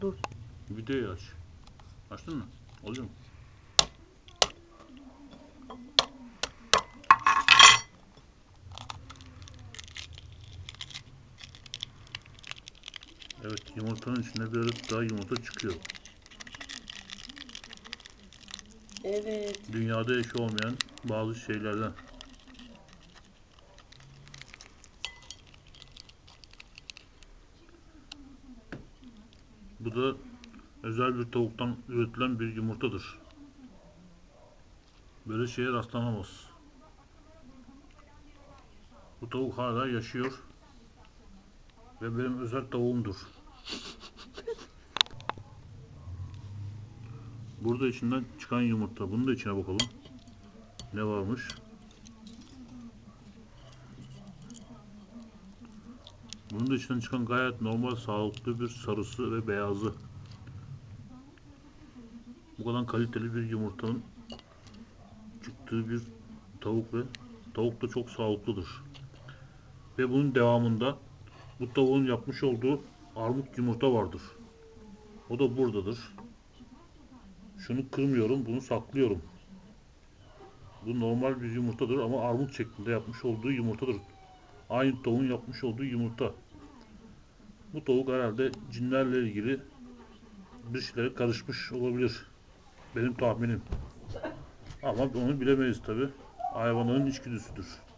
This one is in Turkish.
Dur. Videoyu aç. Açtın mı? Oluyor mu? Evet yumurtanın içinde bir daha yumurta çıkıyor. Evet. Dünyada eşi olmayan bazı şeylerden. Bu da özel bir tavuktan üretilen bir yumurtadır. Böyle şeye rastlanamaz. Bu tavuk hala yaşıyor. Ve benim özel tavuğumdur. Burada içinden çıkan yumurta. Bunu da içine bakalım. Ne varmış? Bunun da içinden çıkan gayet normal sağlıklı bir sarısı ve beyazı. Bu kadar kaliteli bir yumurtanın çıktığı bir tavuk ve tavuk da çok sağlıklıdır. Ve bunun devamında bu tavuğun yapmış olduğu armut yumurta vardır. O da buradadır. Şunu kırmıyorum, bunu saklıyorum. Bu normal bir yumurtadır ama armut şeklinde yapmış olduğu yumurtadır. Aynı tavuğun yapmış olduğu yumurta. Bu tavuk herhalde cinlerle ilgili bir şeylere karışmış olabilir. Benim tahminim. Ama onu bilemeyiz tabi. Hayvanların içgüdüsüdür.